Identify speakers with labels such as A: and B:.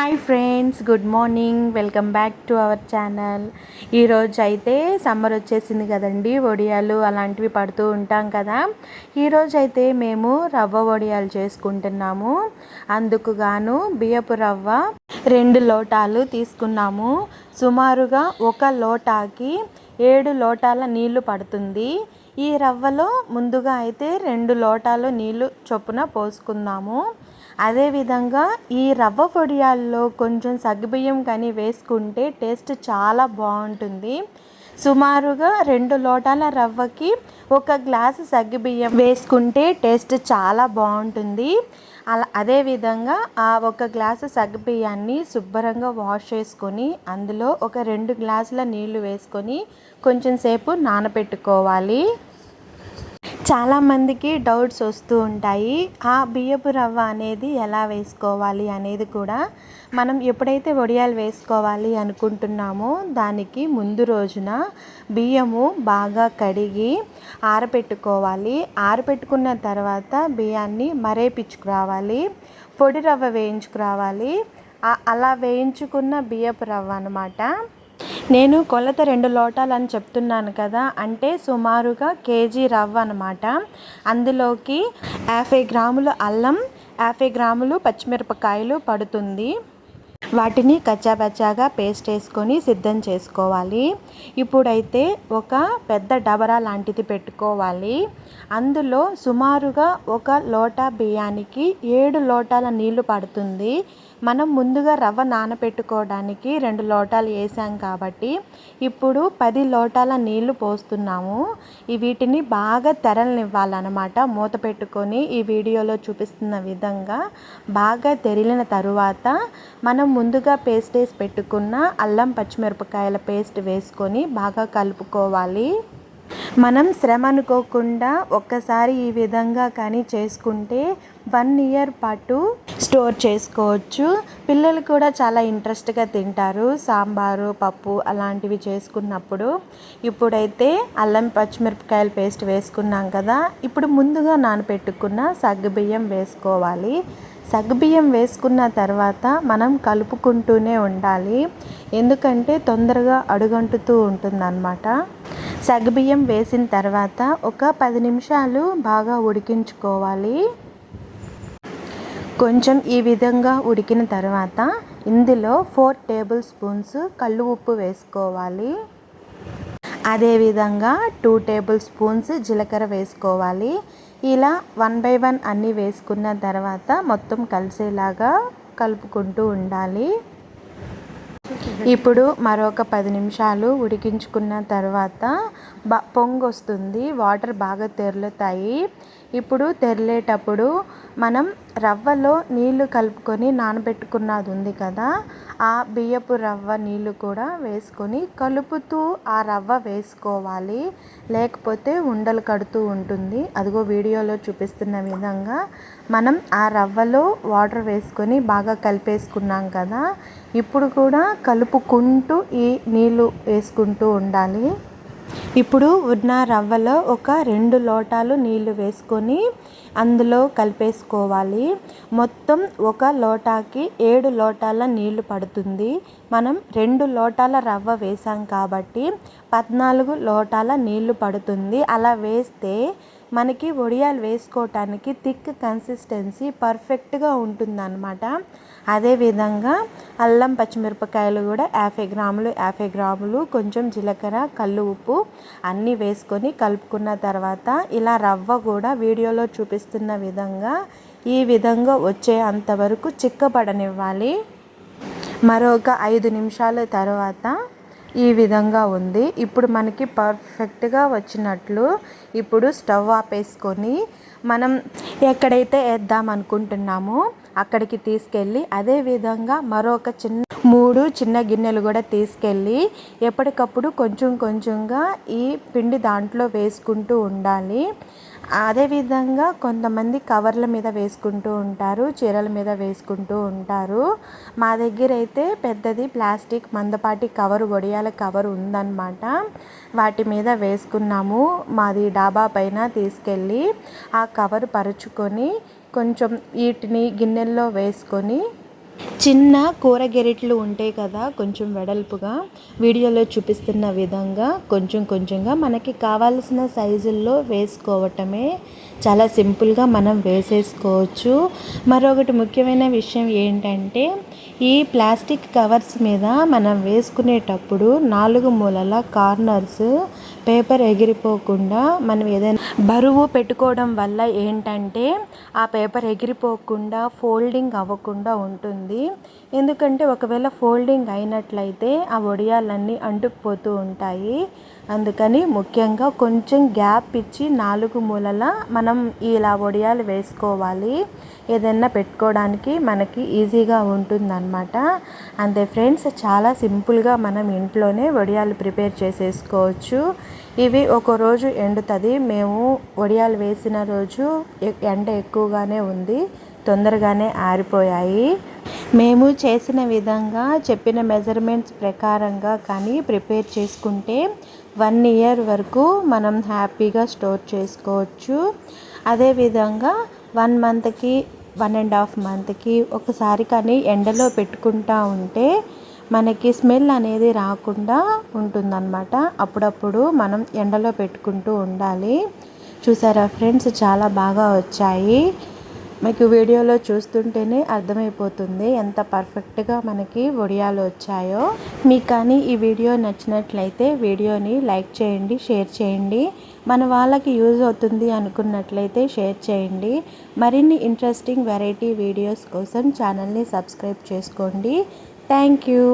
A: Hi friends good morning. Welcome back to our channel. ఈరోజు అయితే summer వచ్చేసింది కదండి వడియాలు అలాంటివి పడుతూ ఉంటాం కదా. ఈరోజు అయితే మేము రవ్వ వడియాలు చేసుకుంటున్నాము. అందుకు గాను బియ్యపు రవ్వ రెండు లోటాలు తీసుకున్నాము. సుమారుగా ఒక లోటాకి ఏడు లోటాల నీళ్ళు పడుతుంది. ఈ రవ్వలో ముందుగా అయితే రెండు లోటాలు నీళ్ళు చొప్పున పోసుకుందాము. అదేవిధంగా ఈ రవ్వ పొడియాల్లో కొంచెం సగ్గుబియ్యం కానీ వేసుకుంటే టేస్ట్ చాలా బాగుంటుంది. సుమారుగా రెండు లోటాల రవ్వకి ఒక గ్లాసు సగ్గుబియ్యం వేసుకుంటే టేస్ట్ చాలా బాగుంటుంది. అలా అదేవిధంగా ఆ ఒక గ్లాసు సగ్గుబియ్యాన్ని శుభ్రంగా వాష్ చేసుకొని అందులో ఒక రెండు గ్లాసుల నీళ్ళు వేసుకొని కొంచెం సేపు నానబెట్టుకోవాలి చాలామందికి డౌట్స్ వస్తూ ఉంటాయి. ఆ బియ్యపు రవ్వ అనేది ఎలా వేసుకోవాలి అనేది కూడా మనం ఎప్పుడైతే వడియాలు వేసుకోవాలి అనుకుంటున్నామో దానికి ముందు రోజున బియ్యము బాగా కడిగి ఆరబెట్టుకోవాలి ఆరబెట్టుకున్న తర్వాత బియ్యాన్ని మరేపించుకురావాలి? పొడి రవ్వ వేయించుకురావాలి. అలా వేయించుకున్న బియ్యపు రవ్వ అనమాట నేను కొలత రెండు లోటాలు అని చెప్తున్నాను కదా అంటే సుమారుగా కేజీ రవ్వ అనమాట అందులోకి యాభై గ్రాములు అల్లం యాభై గ్రాములు పచ్చిమిరపకాయలు పడుతుంది. వాటిని కచ్చాబచ్చాగా పేస్ట్ వేసుకొని సిద్ధం చేసుకోవాలి. ఇప్పుడైతే ఒక పెద్ద డబరా లాంటిది పెట్టుకోవాలి. అందులో సుమారుగా ఒక లోటా బియ్యానికి ఏడు లోటాల నీళ్ళు పడుతుంది. మనం ముందుగా రవ్వ నానబెట్టుకోవడానికి రెండు లోటాలు వేసాం కాబట్టి ఇప్పుడు పది లోటాల నీళ్ళు పోస్తున్నాము. ఈ వీటిని బాగా తెరలనివ్వాలన్నమాట. మూత పెట్టుకొని ఈ వీడియోలో చూపిస్తున్న విధంగా బాగా తెరిలిన తరువాత మనం ముందుగా పేస్ట్ వేసి పెట్టుకున్న అల్లం పచ్చిమిరపకాయల పేస్ట్ వేసుకొని బాగా కలుపుకోవాలి. మనం శ్రమ అనుకోకుండా ఒక్కసారి ఈ విధంగా కానీ చేసుకుంటే వన్ ఇయర్ పాటు స్టోర్ చేసుకోవచ్చు. పిల్లలు కూడా చాలా ఇంట్రెస్ట్గా తింటారు. సాంబారు పప్పు అలాంటివి చేసుకున్నప్పుడు. ఇప్పుడైతే అల్లం పచ్చిమిరపకాయల పేస్ట్ వేసుకున్నాం కదా ఇప్పుడు ముందుగా నానపెట్టుకున్న సగ్గుబియ్యం వేసుకోవాలి. సగ్గుబియ్యం వేసుకున్న తర్వాత మనం కలుపుకుంటూనే ఉండాలి. ఎందుకంటే తొందరగా అడుగంటుతూ ఉంటుందన్నమాట. సగ్గుబియ్యం వేసిన తర్వాత ఒక పది నిమిషాలు బాగా ఉడికించుకోవాలి. కొంచెం ఈ విధంగా ఉడికిన తర్వాత ఇందులో ఫోర్ టేబుల్ స్పూన్స్ కళ్ళు ఉప్పు వేసుకోవాలి. అదేవిధంగా టూ టేబుల్ స్పూన్స్ జీలకర్ర వేసుకోవాలి. ఇలా వన్ బై వన్ అన్నీ వేసుకున్న తర్వాత మొత్తం కలిసేలాగా కలుపుకుంటూ ఉండాలి. ఇప్పుడు మరొక పది నిమిషాలు ఉడికించుకున్న తర్వాత బ పొంగు వస్తుంది వాటర్ బాగా తెరులుతాయి. ఇప్పుడు తెరిలేటప్పుడు మనం రవ్వలో నీళ్ళు కలుపుకొని నానబెట్టుకున్నది ఉంది కదా ఆ బియ్యపు రవ్వ నీళ్ళు కూడా వేసుకొని కలుపుతూ ఆ రవ్వ వేసుకోవాలి. లేకపోతే ఉండలు కడుతూ ఉంటుంది. అదిగో వీడియోలో చూపిస్తున్న విధంగా మనం ఆ రవ్వలో వాటర్ వేసుకొని బాగా కలిపేసుకున్నాం కదా ఇప్పుడు కూడా కలుపుకుంటూ ఈ నీళ్ళు వేసుకుంటూ ఉండాలి. ఇప్పుడు ఉన్న రవ్వలో ఒక రెండు లోటాలు నీళ్ళు వేసుకొని అందులో కలిపేసుకోవాలి. మొత్తం ఒక లోటాకి ఏడు లోటాల నీళ్ళు పడుతుంది. మనం రెండు లోటాల రవ్వ వేసాం కాబట్టి పద్నాలుగు లోటాల నీళ్ళు పడుతుంది. అలా వేస్తే మనకి వడియాలు వేసుకోవటానికి థిక్ కన్సిస్టెన్సీ పర్ఫెక్ట్గా ఉంటుందన్నమాట. అదేవిధంగా అల్లం పచ్చిమిరపకాయలు కూడా యాభై గ్రాములు యాభై గ్రాములు కొంచెం జీలకర్ర కళ్ళు ఉప్పు అన్నీ వేసుకొని కలుపుకున్న తర్వాత ఇలా రవ్వ కూడా వీడియోలో చూపిస్తున్న విధంగా ఈ విధంగా వచ్చే అంతవరకు చిక్కబడనివ్వాలి. మరొక ఐదు నిమిషాల తర్వాత ఈ విధంగా ఉంది. ఇప్పుడు మనకి పర్ఫెక్ట్గా వచ్చినట్లు ఇప్పుడు స్టవ్ ఆపేసుకొని మనం ఎక్కడైతే వేద్దాం అనుకుంటున్నామో అక్కడికి తీసుకెళ్ళి అదే విధంగా మరొక చిన్న మూడు చిన్న గిన్నెలు కూడా తీసుకెళ్ళి ఎప్పటికప్పుడు కొంచెం కొంచెంగా ఈ పిండి దాంట్లో వేసుకుంటూ ఉండాలి. అదేవిధంగా కొంతమంది కవర్ల మీద వేసుకుంటూ ఉంటారు చీరల మీద వేసుకుంటూ ఉంటారు. మా దగ్గర అయితే పెద్దది ప్లాస్టిక్ మందపాటి కవర్ గొడియాల కవర్ ఉందన్నమాట. వాటి మీద వేసుకున్నాము. మాది డాబా పైన తీసుకెళ్ళి ఆ కవర్ పరుచుకొని కొంచెం వీటిని గిన్నెల్లో వేసుకొని చిన్న కూర గెరిట్లు ఉంటాయి కదా కొంచెం వెడల్పుగా వీడియోలో చూపిస్తున్న విధంగా కొంచెం కొంచెంగా మనకి కావాల్సిన సైజుల్లో వేసుకోవటమే చాలా సింపుల్గా మనం వేసేసుకోవచ్చు. మరొకటి ముఖ్యమైన విషయం ఏంటంటే ఈ ప్లాస్టిక్ కవర్స్ మీద మనం వేసుకునేటప్పుడు నాలుగు మూలల కార్నర్స్ పేపర్ ఎగిరిపోకుండా మనం ఏదైనా బరువు పెట్టుకోవడం వల్ల ఏంటంటే ఆ పేపర్ ఎగిరిపోకుండా ఫోల్డింగ్ అవ్వకుండా ఉంటుంది. ఎందుకంటే ఒకవేళ ఫోల్డింగ్ అయినట్లయితే ఆ వడియాలన్నీ అంటుకుపోతూ ఉంటాయి. అందుకని ముఖ్యంగా కొంచెం గ్యాప్ ఇచ్చి నాలుగు మూలల మనం ఇలా వడియాలు వేసుకోవాలి. ఏదైనా పెట్టుకోవడానికి మనకి ఈజీగా ఉంటుందన్నమాట. అంతే ఫ్రెండ్స్ చాలా సింపుల్గా మనం ఇంట్లోనే వడియాలు ప్రిపేర్ చేసేసుకోవచ్చు. ఇవి ఒక రోజు ఎండుతుంది. మేము వడియాలు వేసిన రోజు ఎండ ఎక్కువగానే ఉంది. తొందరగానే ఆరిపోయాయి. మేము చేసిన విధంగా చెప్పిన మెజర్మెంట్స్ ప్రకారంగా కానీ ప్రిపేర్ చేసుకుంటే వన్ ఇయర్ వరకు మనం హ్యాపీగా స్టోర్ చేసుకోవచ్చు. అదేవిధంగా వన్ మంత్కి వన్ అండ్ హాఫ్ మంత్కి ఒకసారి కానీ ఎండలో పెట్టుకుంటా ఉంటే మనకి స్మెల్ అనేది రాకుండా ఉంటుందన్నమాట. అప్పుడప్పుడు మనం ఎండలో పెట్టుకుంటూ ఉండాలి. చూసారా ఫ్రెండ్స్? చాలా బాగా వచ్చాయి. మీకు వీడియోలో చూస్తుంటేనే అర్థమైపోతుంది ఎంత పర్ఫెక్ట్గా మనకి ఒడియాలు వచ్చాయో. మీకు కానీ ఈ వీడియో నచ్చినట్లయితే వీడియోని లైక్ చేయండి షేర్ చేయండి. మన వాళ్ళకి యూజ్ అవుతుంది అనుకున్నట్లయితే షేర్ చేయండి. మరిన్ని ఇంట్రెస్టింగ్ వెరైటీ వీడియోస్ కోసం ఛానల్ని సబ్స్క్రైబ్ చేసుకోండి. Thank you.